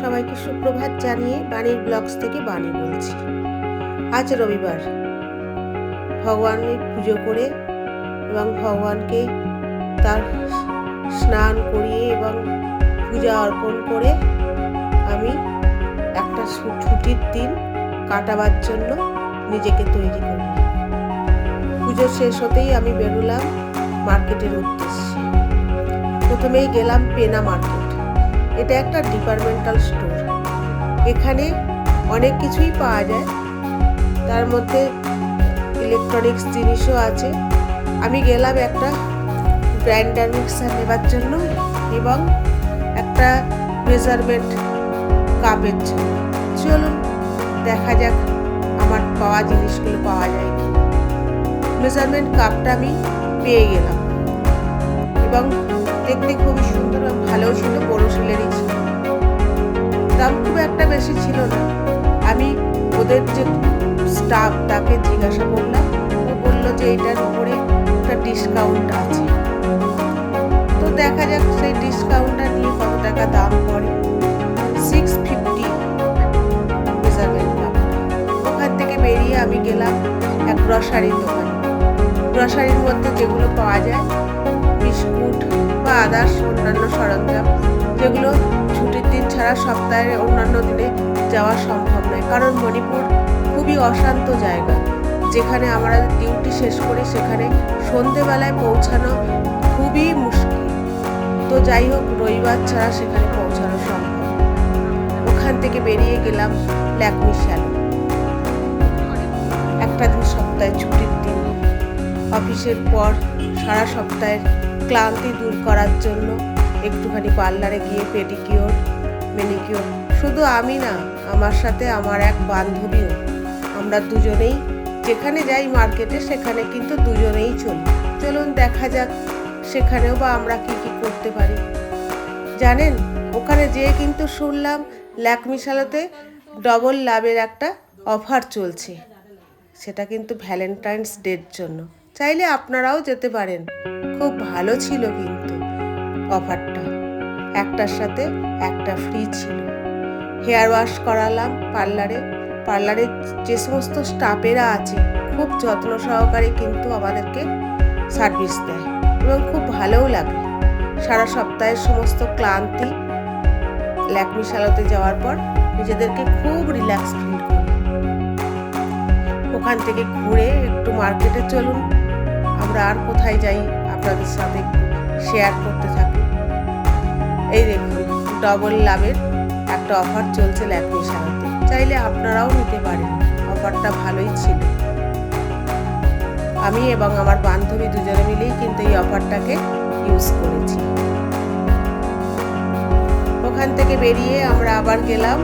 সবাইকে সুপ্রভাত জানিয়ে বাণীর ব্লগস থেকে বাণী বলছি। আজ রবিবার। ভগবানের পুজো করে এবং ভগবানকে তার স্নান করিয়ে এবং পূজা অর্পণ করে আমি একটা ছুটির দিন কাটাবার জন্য নিজেকে তৈরি করলাম পুজো শেষ হতেই আমি বেরোলাম মার্কেটের উদ্দেশ্যে। প্রথমেই গেলাম পেনা মার্কেট। এটা একটা ডিপার্টমেন্টাল স্টোর এখানে অনেক কিছুই পাওয়া যায়। তার মধ্যে ইলেকট্রনিক্স জিনিসও আছে। আমি গেলাম একটা গ্রাইন্ডার মিক্সার নেবার জন্য এবং একটা মেজারমেন্ট কাপের জন্য। চলুন, দেখা যাক আমার পাওয়া জিনিসগুলো পাওয়া যায় কি মেজারমেন্ট কাপটা আমি পেয়ে গেলাম এবং দেখতে খুবই সুন্দর ভালোও ছিল, বড় শিলেরই ছিল। দাম খুব একটা বেশি ছিল না। আমি ওদের যে স্টাফ তাকে জিজ্ঞাসা করলাম। ও বলল যে এটার উপরে একটা ডিসকাউন্ট আছে। তো দেখা যাক সেই ডিসকাউন্টটা নিয়ে কত টাকা দাম পড়ে। সিক্স ফিফটি ওখান থেকে বেরিয়ে আমি গেলাম এক গ্রসারির দোকানে। গ্রসারির মধ্যে যেগুলো পাওয়া যায় আদার্স অন্যান্য সরঞ্জাম, যেগুলো ছুটির দিন ছাড়া সপ্তাহের অন্যান্য দিনে যাওয়া সম্ভব নয়। কারণ মণিপুর খুবই অশান্ত জায়গা। যেখানে আমরা ডিউটি শেষ করি, সেখানে সন্ধেবেলায় পৌঁছানো খুবই মুশকিল। তো যাই হোক, রবিবার ছাড়া সেখানে পৌঁছানো সম্ভব। ওখান থেকে বেরিয়ে গেলাম ল্যাকমি শ্যালো। একটা দিন সপ্তাহে ছুটির দিন। অফিসের পর সারা সপ্তাহের ক্লান্তি দূর করার জন্য একটুখানি পার্লারে গিয়ে পেডিকিওর মেনিকিওর শুধু আমি না, আমার সাথে আমার এক বান্ধবীও। আমরা দুজনেই যেখানে যাই মার্কেটে, সেখানে কিন্তু দুজনেই চলি। চলুন দেখা যাক সেখানেও বা আমরা কি কি করতে পারি। জানেন, ওখানে যেয়ে কিন্তু শুনলাম ল্যাকমিশালাতে ডবল লাভের একটা অফার চলছে। সেটা কিন্তু ভ্যালেন্টাইন্স ডের জন্য। চাইলে আপনারাও যেতে পারেন। খুব ভালো ছিল কিন্তু অফারটা একটার সাথে একটা ফ্রি ছিল। হেয়ার ওয়াশ করালাম পার্লারে পার্লারে যে সমস্ত স্টাফেরা আছে, খুব যত্ন সহকারে কিন্তু আমাদেরকে সার্ভিস দেয় এবং খুব ভালোও লাগে। সারা সপ্তাহের সমস্ত ক্লান্তি ল্যাকমি শালোতে যাওয়ার পর নিজেদেরকে খুব রিল্যাক্স ফিল করি। ওখান থেকে ঘুরে একটু মার্কেটে চলুন। আমরা আর কোথায় যাই? আপনাদের সাথে শেয়ার করতে থাকি। এই দেখুন ডবল লাভের একটা অফার চলছে ল্যাকমি শাড়িতে চাইলে আপনারাও নিতে পারেন অফারটা ভালোই ছিল। আমি এবং আমার বান্ধবী দুজনে মিলেই কিন্তু এই অফারটাকে ইউজ করেছি। ওখান থেকে বেরিয়ে আমরা আবার গেলাম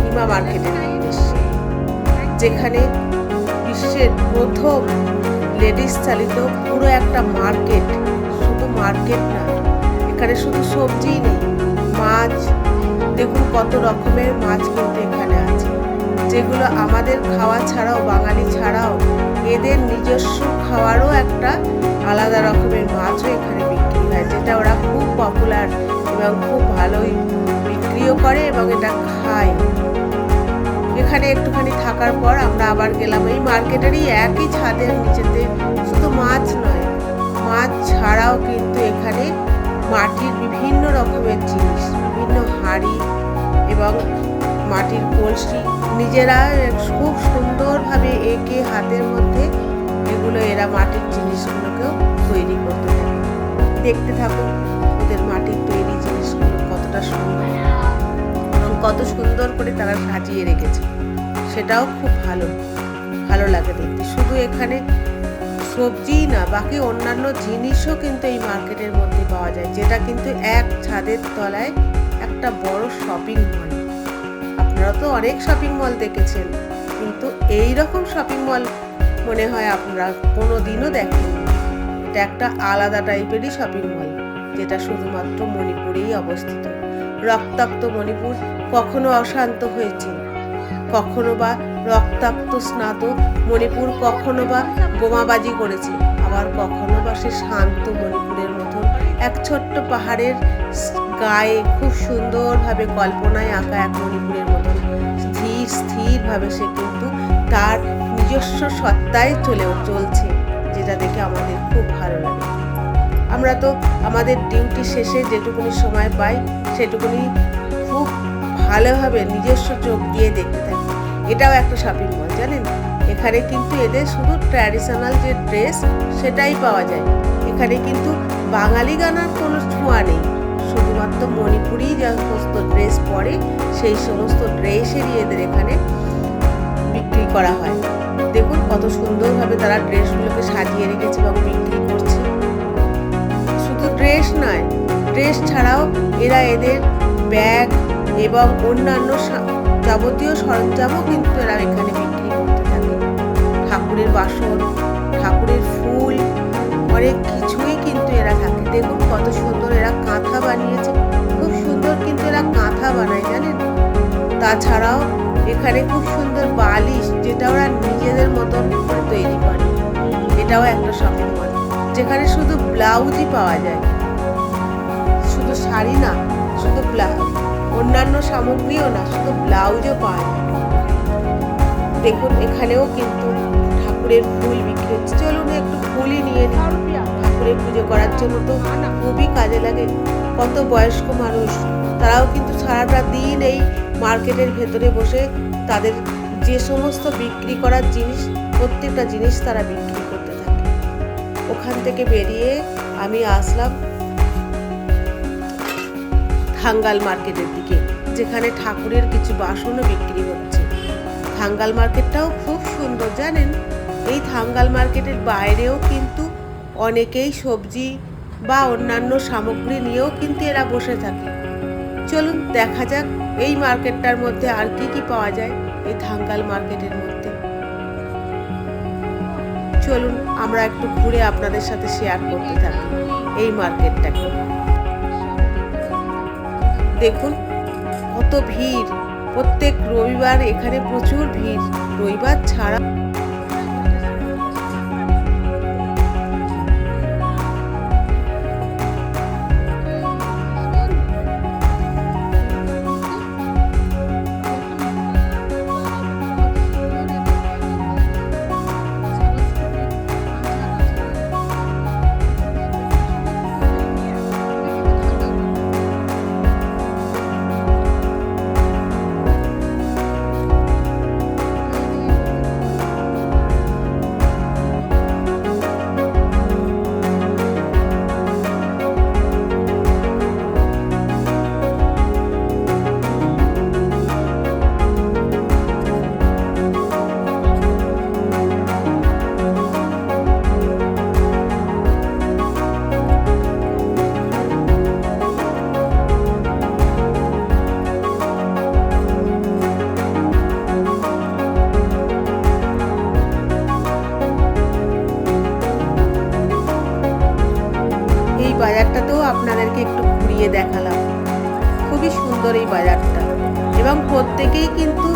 হিমা মার্কেটের যেখানে বিশ্বের প্রথম লেডিস চালিত পুরো একটা মার্কেট, শুধু মার্কেট না, এখানে শুধু সবজিই নেই, মাছ, দেখুন কত রকমের মাছ কিন্তু এখানে আছে, যেগুলো আমাদের খাওয়া ছাড়াও, বাঙালি ছাড়াও, এদের নিজস্ব খাওয়ারও একটা আলাদা রকমের মাছও এখানে বিক্রি হয়, যেটা ওরা খুব পপুলার এবং খুব ভালোই বিক্রিও করে এবং এটা খায়। এখানে একটুখানি থাকার পর আমরা আবার গেলাম। এই মার্কেটেরই একই ছাদের নিচেতে। শুধু মাছ নয়, মাছ ছাড়াও কিন্তু এখানে মাটির বিভিন্ন রকমের জিনিস, বিভিন্ন হাঁড়ি এবং মাটির কলসি। নিজেরা খুব সুন্দরভাবে এঁকে হাতের মধ্যে এগুলো এরা মাটির জিনিসগুলোকেও তৈরি করতে থাকে। দেখতে থাকুন ওদের মাটির তৈরি জিনিসগুলো কতটা সুন্দর। কত সুন্দর করে তারা সাজিয়ে রেখেছে। সেটাও খুব ভালো। ভালো লাগে দেখতে। শুধু এখানে সবজিই না, বাকি অন্যান্য জিনিসও কিন্তু এই মার্কেটের মধ্যে পাওয়া যায়। যেটা কিন্তু এক ছাদের তলায় একটা বড় শপিং মল আপনারা তো অনেক শপিং মল দেখেছেন। কিন্তু এই রকম শপিং মল মনে হয় আপনারা কোনো দিনও দেখেন এটা একটা আলাদা টাইপেরই শপিং মল যেটা শুধুমাত্র মণিপুরেই অবস্থিত। রক্তাক্ত মণিপুর কখনো অশান্ত হয়েছে। কখনো বা রক্তাক্ত স্নাত মণিপুর, কখনো বা বোমাবাজি করেছে। আবার কখনো বা সে শান্ত মণিপুরের মতন এক ছোট্ট পাহাড়ের গায়ে খুব সুন্দরভাবে কল্পনায় আঁকা এক মণিপুরের মতন। স্থির, স্থিরভাবে সে কিন্তু তার নিজস্ব সত্তায় চলে চলছে, যেটা দেখে আমাদের খুব ভালো লাগে। আমরা তো আমাদের ডিউটি শেষে যেটুকুনি সময় পাই, সেটুকুনি খুব ভালোভাবে নিজস্ব চোখ দিয়ে দেখতে থাকি। এটাও একটা শপিং মল জানেন? এখানে কিন্তু এদের শুধু ট্র্যাডিশনাল যে ড্রেস সেটাই পাওয়া যায়। এখানে কিন্তু বাঙালি গানার কোনো ছোঁয়া নেই। শুধুমাত্র মণিপুরি যে সমস্ত ড্রেস পরে, সেই সমস্ত ড্রেসেরই এদের এখানে বিক্রি করা হয়। দেখুন কত সুন্দরভাবে তারা ড্রেসগুলোকে সাজিয়ে রেখেছে এবং বিক্রি করছে। শুধু ড্রেস নয় ড্রেস ছাড়াও এরা এদের ব্যাগ এবং অন্যান্য যাবতীয় সরঞ্জামও কিন্তু এরা এখানে বিক্রি করতে থাকে। ঠাকুরের বাসন, ঠাকুরের ফুল, অনেক কিছুই কিন্তু এরা থাকে। দেখুন কত সুন্দর এরা কাঁথা বানিয়েছে। খুব সুন্দর কিন্তু এরা কাঁথা বানায়, জানেন? তাছাড়াও এখানে খুব সুন্দর বালিশ, যেটা ওরা নিজেদের মতন করে তৈরি করে। এটাও একটা শপিং মল যেখানে শুধু ব্লাউজই পাওয়া যায়। শুধু শাড়ি না, শুধু ব্লাউজ অন্যান্য সামগ্রীও না, শুধু ব্লাউজও পাওয়া যায়। দেখুন, এখানেও কিন্তু ঠাকুরের ফুল বিক্রি হচ্ছে। চলুন একটু ফুলই নিয়ে ঠাকুরের পুজো করার জন্য তো খুবই কাজে লাগে। কত বয়স্ক মানুষ, তারাও কিন্তু সারাটা দিন এই মার্কেটের ভেতরে বসে তাদের যে সমস্ত বিক্রি করার জিনিস, প্রত্যেকটা জিনিস তারা বিক্রি করতে থাকে। ওখান থেকে বেরিয়ে আমি আসলাম। থাঙ্গাল মার্কেটের দিকে, যেখানে ঠাকুরের কিছু বাসনও বিক্রি হচ্ছে। থাঙ্গাল মার্কেটটাও খুব সুন্দর, জানেন? এই থাঙ্গাল মার্কেটের বাইরেও কিন্তু অনেকেই সবজি বা অন্যান্য সামগ্রী নিয়েও কিন্তু এরা বসে থাকে। চলুন দেখা যাক এই মার্কেটটার মধ্যে আর কি কি পাওয়া যায় এই থাঙ্গাল মার্কেটের মধ্যে। চলুন আমরা একটু ঘুরে আপনাদের সাথে শেয়ার করতে থাকি এই মার্কেটটাকে। দেখুন কত ভিড়। প্রত্যেক রবিবার এখানে প্রচুর ভিড়। রবিবার ছাড়া আপনাদেরকে একটু ঘুরিয়ে দেখালাম। খুবই সুন্দর এই বাজারটা। এবং প্রত্যেকেই কিন্তু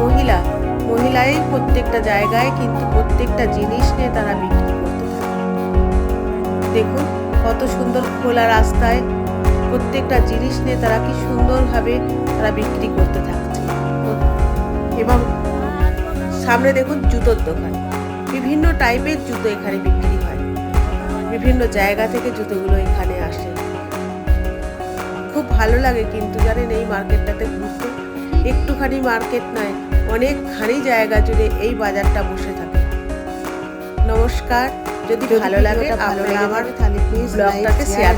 মহিলা, মহিলাই প্রত্যেকটা জায়গায় কিন্তু প্রত্যেকটা জিনিস নিয়ে তারা বিক্রি করতে থাকে। দেখুন কত সুন্দর খোলা রাস্তায় প্রত্যেকটা জিনিস নিয়ে তারা কি সুন্দরভাবে তারা বিক্রি করতে থাকছে এবং সামনে দেখুন জুতোর দোকান। বিভিন্ন টাইপের জুতো এখানে বিক্রি হয়। বিভিন্ন জায়গা থেকে জুতোগুলো এখানে আসে। খুব ভালো লাগে কিন্তু জানেন এই মার্কেটটাতে ঘুরতে। একটুখানি মার্কেট নয় অনেকখানি জায়গা জুড়ে এই বাজারটা বসে থাকে। নমস্কার যদি ভালো লাগে আপনারা আমার ব্লগটাকে শেয়ার